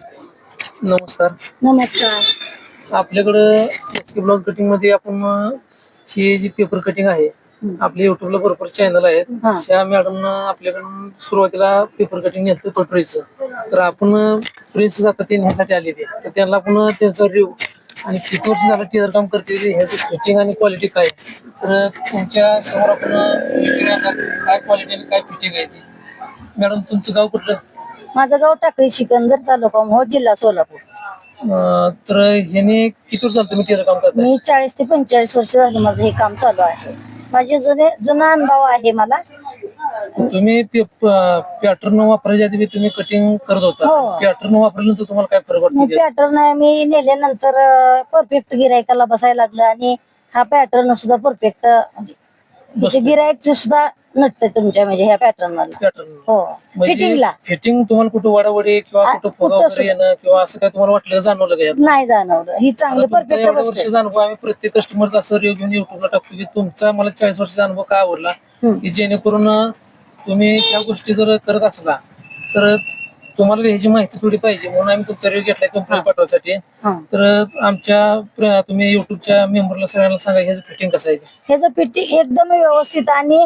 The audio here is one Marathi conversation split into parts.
नमस्कार. नमस्कार. आपल्याकडं एस के ब्लाउज कटिंगमध्ये आपण अं, ही जी पेपर कटिंग आहे आपल्या युट्यूबला भरपूर चॅनल आहेत. हा. त्या मॅडम आपल्याकडून सुरुवातीला पेपर कटिंग नेलं पटरीचं तर आपण प्रिन्स आता ते ह्यासाठी आले ते तर त्यांना आपण त्यांचा रिव्ह्यू आणि किती वर्ष झालं टेलर काम करते ते ह्याचं फिटिंग आणि क्वालिटी काय? तर तुमच्यासमोर आपण काय क्वालिटी आणि काय फिटिंग आहे ती. मॅडम तुमचं गाव कुठलं? माझं गाव टाकळी सिकंदर तालुका मोहोळ जिल्हा सोलापूर. अं, तर ह्याने किती वर्ष झालं तुम्ही टेलर काम करताय? मी चाळीस ते पंचेचाळीस वर्ष झाली माझं हे काम चालू आहे. माझे जुने जुना अनुभव आहे मला. तुम्ही पॅटर्न वापरायच्या आधी तुम्ही कटिंग करत होता. हो. पॅटर्न वापरल्यानंतर तुम्हाला काय फरक वाटतो त्यात? पॅटर्न मी नेल्यानंतर परफेक्ट गिरायकाला बसायला लागलं आणि हा पॅटर्न सुद्धा परफेक्ट गिरायक सुद्धा नटते तुमच्या म्हणजे ह्या पॅटर्न हो. म्हणजे फिटिंगला फिटिंग तुम्हाला कुठं वाडावडी किंवा कुठं फोगा कुठं वगैरे येणं किंवा असं काय तुम्हाला वाटलं जाणवलं का यात? नाही जाणवलं. ही चांगली आता तुमचा परफेक्ट बसते वर्षाचा अनुभव आम्ही प्रत्येक कस्टमरचा असं रिव्ह्यू घेऊन युट्यूबला टाकतो की तुमचा मला चाळीस वर्षाचा अनुभव का आवडला? हम्म. की जेणेकरून तुम्ही त्या गोष्टी जर करत असला तर तुम्हाला ह्याची माहिती थोडी पाहिजे म्हणून आम्ही तुमचा रिव्ह्यू घेतलाय कंपनी पाठवायसाठी हा. तर आमच्या प्र- तुम्ही युट्यूबच्या मेंबरला सगळ्यांना सांगा ह्याचं फिटिंग कसं आहे ते. हे जर फिटिंग एकदम व्यवस्थित आणि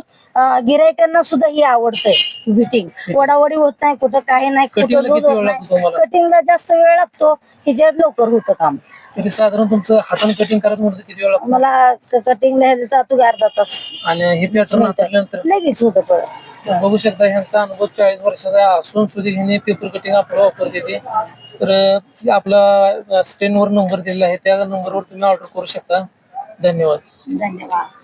गिरायकांना सुद्धा ही आवडतंय फिटिंग वडावडी होत नाही कुठं काही नाही कुठं Cutting ला दूध किती होत वेळ नाही. लागतो तुम्हाला? कटिंगला जास्त वेळ लागतो ह्याच्यात लवकर होतं काम. तरी साधारण तुमचं हाताने कटिंग करायचं म्हटलं तर किती वेळ लागतो? मला कटिंगला जातो अर्धा तास. आणि हे पॅटर्न हाताळल्यानंतर लगेच होतं परत. बघू शकता ह्यांचा अनुभव चाळीस वर्षाचा असून सुद्धा ह्यांनी पेपर कटिंग आपला वापरते ते तर आपला स्क्रीनवर नंबर दिलेला आहे. त्या नंबरवर तुम्ही ऑर्डर करू शकता. धन्यवाद. धन्यवाद.